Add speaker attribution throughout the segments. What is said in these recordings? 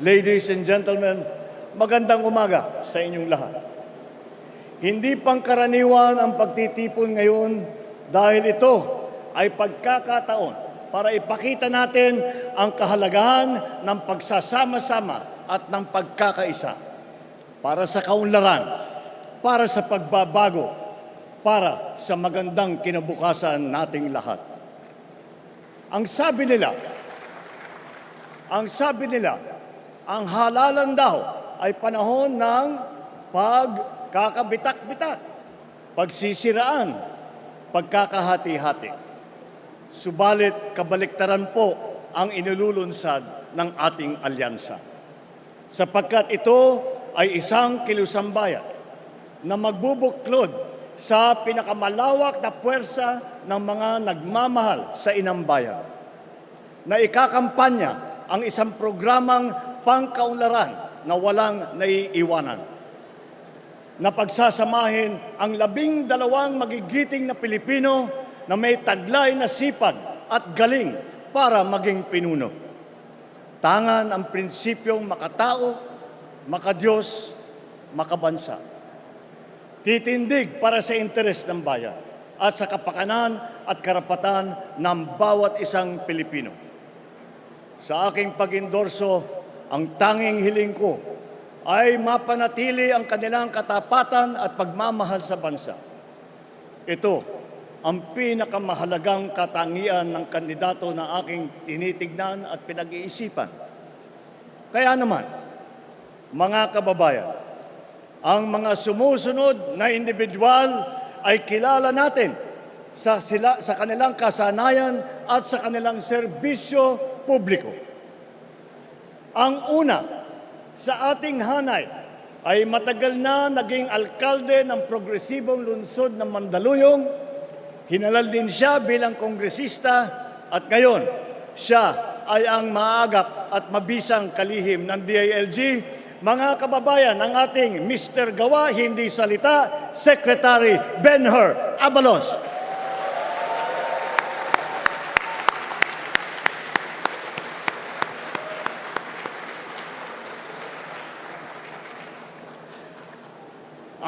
Speaker 1: ladies and gentlemen, magandang umaga sa inyong lahat. Hindi pangkaraniwan ang pagtitipon ngayon dahil ito ay pagkakataon para ipakita natin ang kahalagahan ng pagsasama-sama at ng pagkakaisa para sa kaunlaran, para sa pagbabago, para sa magandang kinabukasan nating lahat. Ang sabi nila, ang sabi nila, ang halalan daw ay panahon ng pagkakabitak-bitak, pagsisiraan, pagkakahati-hati. Subalit kabaliktaran po ang inululunsad ng ating alyansa. Sapagkat ito ay isang kilusambayan na magbubuklod sa pinakamalawak na puwersa ng mga nagmamahal sa inang bayan na ikakampanya ang isang programang pangkaunlaran na walang naiiwanan na pagsasamahin ang labing dalawang magigiting na Pilipino na may taglay na sipag at galing para maging pinuno. Tangan ang prinsipyong makatao, makadiyos, makabansa. Titindig para sa interes ng bayan at sa kapakanan at karapatan ng bawat isang Pilipino. Sa aking pag-endorso, ang tanging hiling ko ay mapanatili ang kanilang katapatan at pagmamahal sa bansa. Ito ang pinakamahalagang katangian ng kandidato na aking tinitignan at pinag-iisipan. Kaya naman, mga kababayan, ang mga sumusunod na individual ay kilala natin sa, sila, sa kanilang kasanayan at sa kanilang serbisyo publiko. Ang una, sa ating hanay ay matagal na naging alkalde ng progresibong lungsod ng Mandaluyong. Hinalal din siya bilang kongresista at ngayon siya ay ang maagap at mabisang kalihim ng DILG. Mga kababayan, ang ating Mr. Gawa, hindi salita, Secretary Benher Abalos.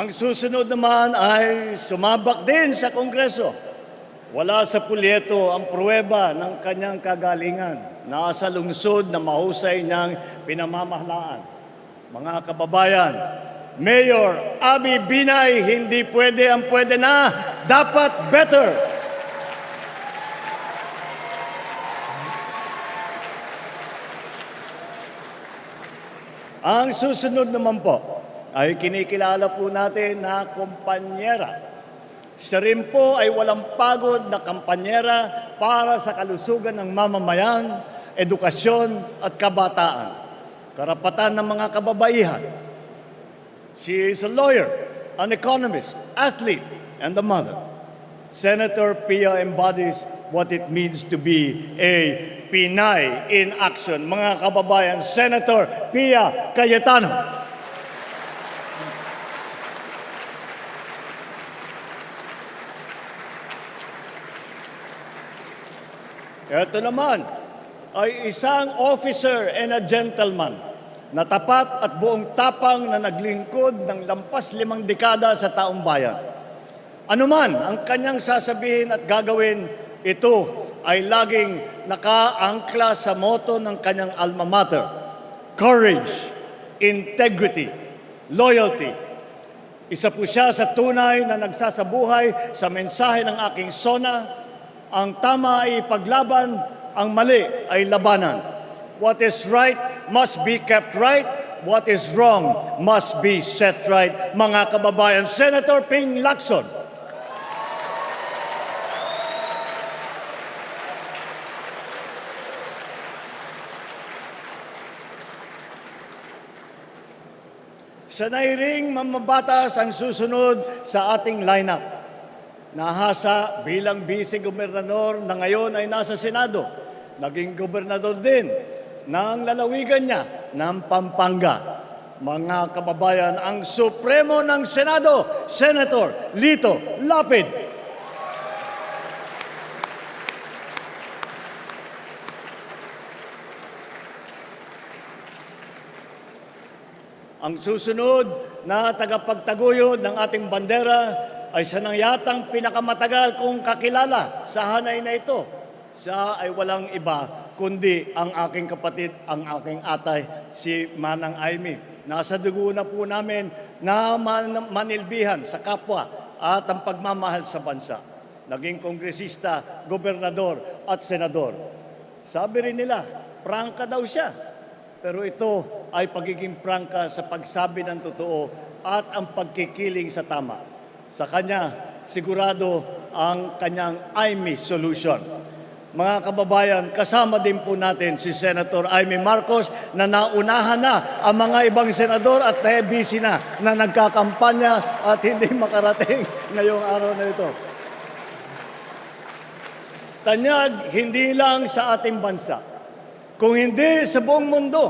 Speaker 1: Ang susunod naman ay sumabak din sa Kongreso. Wala sa pulyeto ang pruweba ng kanyang kagalingan. Nasa lungsod na mahusay niyang pinamamahalaan. Mga kababayan, Mayor Abi Binay, hindi pwede ang pwede na, dapat better. Ang susunod naman po ay kinikilala po natin na kumpanyera. Siya rin po ay walang pagod na kampanyera para sa kalusugan ng mamamayan, edukasyon at kabataan. Karapatan ng mga kababaihan. She is a lawyer, an economist, athlete, and a mother. Senator Pia embodies what it means to be a Pinay in action. Mga kababayan, Senator Pia Cayetano. Ito naman ay isang officer and a gentleman na tapat at buong tapang na naglingkod ng lampas limang dekada sa taong bayan. Ano man ang kanyang sasabihin at gagawin, ito ay laging nakaangkla sa moto ng kanyang alma mater. Courage, integrity, loyalty. Isa po siya sa tunay na nagsasabuhay sa mensahe ng aking sona. Ang tama ay ipaglaban, ang mali ay labanan. What is right must be kept right. What is wrong must be set right. Mga kababayan, Senator Ping Lacson. Sanay ring mamabatas ang susunod sa ating lineup. Nahasa bilang vice-gobernador na ngayon ay nasa Senado. Naging gobernador din ng lalawigan niya ng Pampanga. Mga kababayan, ang Supremo ng Senado, Senator Lito Lapid. Ang susunod na tagapagtaguyod ng ating bandera ay siya nang yatang pinakamatagal kong kakilala sa hanay na ito. Siya ay walang iba kundi ang aking kapatid, ang aking atay, si Manang Aimee. Nasa dugo na po namin na man- manilbihan sa kapwa at ang pagmamahal sa bansa. Naging kongresista, gobernador at senador. Sabi rin nila, prangka daw siya. Pero ito ay pagiging prangka sa pagsabi ng totoo at ang pagkikiling sa tama. Sa kanya, sigurado ang kanyang IME solution. Mga kababayan, kasama din po natin si Senator Amy Marcos na naunahan na ang mga ibang senador at na busy na na nagkakampanya at hindi makarating ngayong araw na ito. Tanyag hindi lang sa ating bansa, kung hindi sa buong mundo.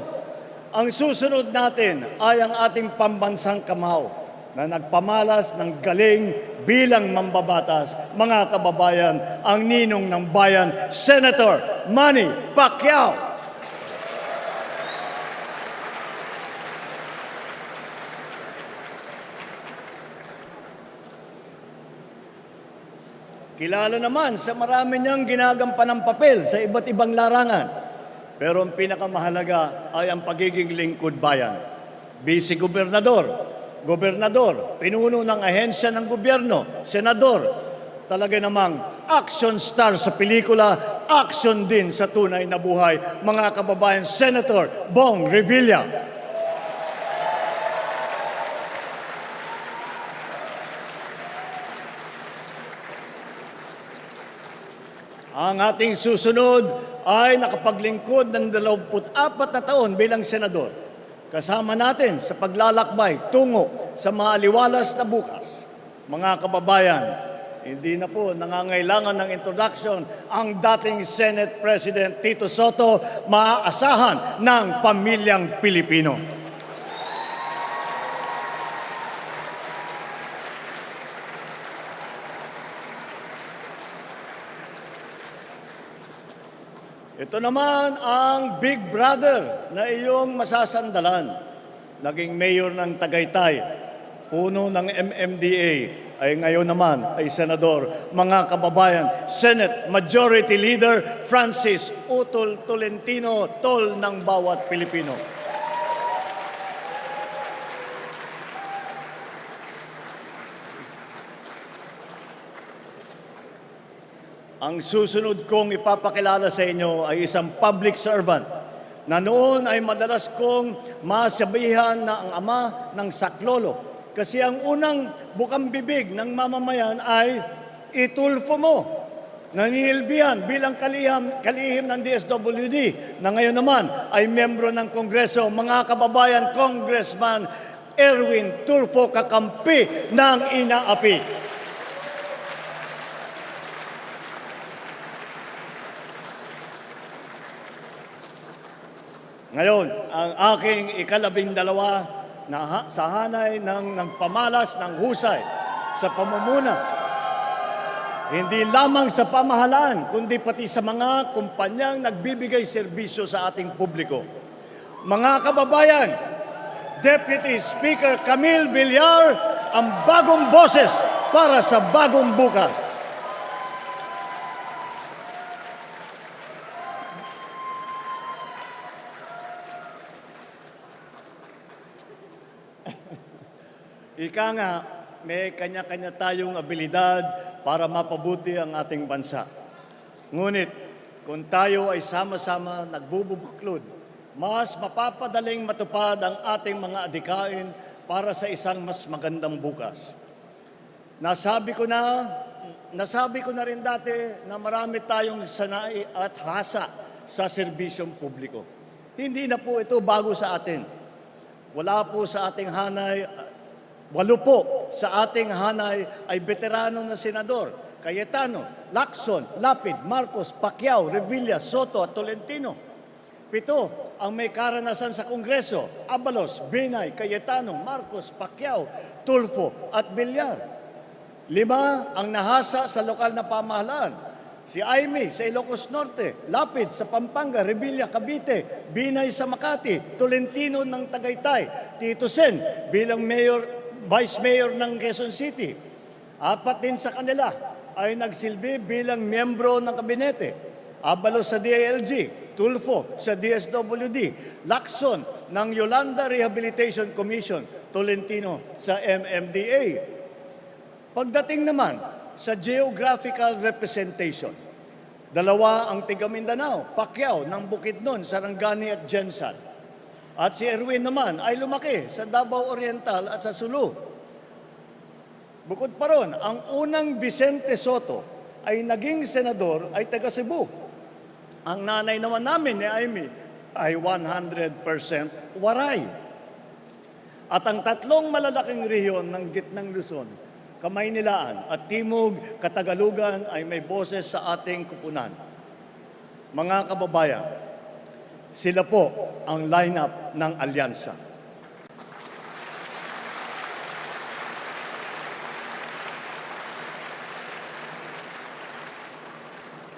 Speaker 1: Ang susunod natin ay ang ating pambansang kamao na nagpamalas ng galing bilang mambabatas, mga kababayan, ang ninong ng bayan, Senator Manny Pacquiao. Kilala naman sa marami niyang ginagampan ng papel sa iba't ibang larangan. Pero ang pinakamahalaga ay ang pagiging lingkod bayan. Vice Gobernador, Gobernador, pinuno ng ahensya ng gobyerno, Senador, talaga namang action star sa pelikula, action din sa tunay na buhay. Mga kababayan, Senator Bong Revilla. Ang ating susunod ay nakapaglingkod ng 24 na taon bilang senador. Kasama natin sa paglalakbay tungo sa maaliwalas na bukas. Mga kababayan, hindi na po nangangailangan ng introduction ang dating Senate President Tito Soto, maaasahan ng pamilyang Pilipino. Ito naman ang big brother na iyong masasandalan. Naging mayor ng Tagaytay, puno ng MMDA, ay ngayon naman ay senador. Mga kababayan, Senate Majority Leader Francis Utol Tolentino, tol ng bawat Pilipino. Ang susunod kong ipapakilala sa inyo ay isang public servant na noon ay madalas kong masabihan na ang ama ng saklolo. Kasi ang unang bukang bibig ng mamamayan ay itulfo mo. Nanihilbihan bilang kalihim, kalihim ng DSWD na ngayon naman ay membro ng Kongreso, mga kababayan, Congressman Erwin Tulfo Kakampi ng Inaapi. Ngayon, ang aking ikalabing dalawa na sa hanay ng nagpamalas ng husay sa pamumuna. Hindi lamang sa pamahalaan, kundi pati sa mga kumpanyang nagbibigay serbisyo sa ating publiko. Mga kababayan, Deputy Speaker Camille Villar, ang bagong boses para sa bagong bukas. Ika nga, may kanya-kanya tayong abilidad para mapabuti ang ating bansa. Ngunit, kung tayo ay sama-sama nagbubuklod, mas mapapadaling matupad ang ating mga adikain para sa isang mas magandang bukas. Nasabi ko na, nasabi ko na rin dati na marami tayong sanay at hasa sa serbisyong publiko. Hindi na po ito bago sa atin. Wala po sa ating hanay Walo po sa ating hanay ay veterano na senador, Cayetano, Lacson, Lapid, Marcos, Pacquiao, Revilla, Soto at Tolentino. Pito ang may karanasan sa Kongreso, Abalos, Binay, Cayetano, Marcos, Pacquiao, Tulfo at Villar. Lima ang nahasa sa lokal na pamahalaan, Si Aimee sa Ilocos Norte, Lapid sa Pampanga, Revilla, Cavite, Binay sa Makati, Tolentino ng Tagaytay, Tito Sen bilang mayor, vice mayor ng Quezon City. Apat din sa kanila ay nagsilbi bilang miyembro ng kabinete. Abalo sa DILG, Tulfo sa DSWD, Lacson ng Yolanda Rehabilitation Commission, Tolentino sa MMDA. Pagdating naman sa geographical representation, dalawa ang tiga Mindanao, Pacquiao ng Bukidnon, Sarangani at Jensan. At si Erwin naman ay lumaki sa Davao Oriental at sa Sulu. Bukod pa ron, ang unang Vicente Soto ay naging senador ay taga Cebu. Ang nanay naman namin ni Amy ay 100% waray. At ang tatlong malalaking rehiyon ng gitnang Luzon, Kamaynilaan at Timog, Katagalugan ay may boses sa ating kupunan. Mga kababayan, sila po ang lineup ng alyansa.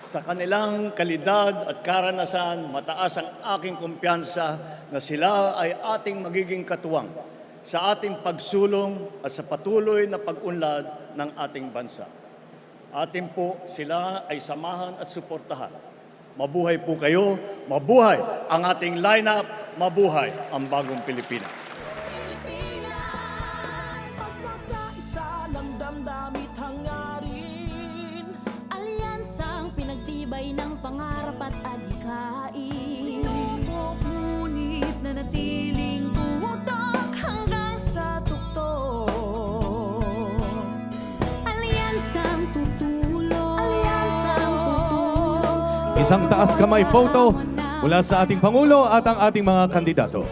Speaker 1: Sa kanilang kalidad at karanasan, mataas ang aking kumpiyansa na sila ay ating magiging katuwang sa ating pagsulong at sa patuloy na pag-unlad ng ating bansa. Atin po sila ay samahan at suportahan. Mabuhay po kayo, mabuhay ang ating lineup, mabuhay ang bagong Pilipinas.
Speaker 2: Pagkakaisa ng hangarin.
Speaker 3: Alyansang pinagtibay ng pangarap at adhikain
Speaker 4: Isang taas kamay photo mula sa ating Pangulo at ang ating mga kandidato.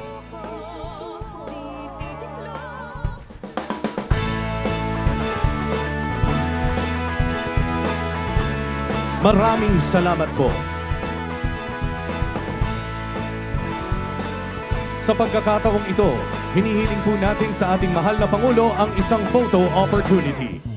Speaker 4: Maraming salamat po. Sa pagkakataong ito, hinihiling po natin sa ating mahal na Pangulo ang isang photo opportunity.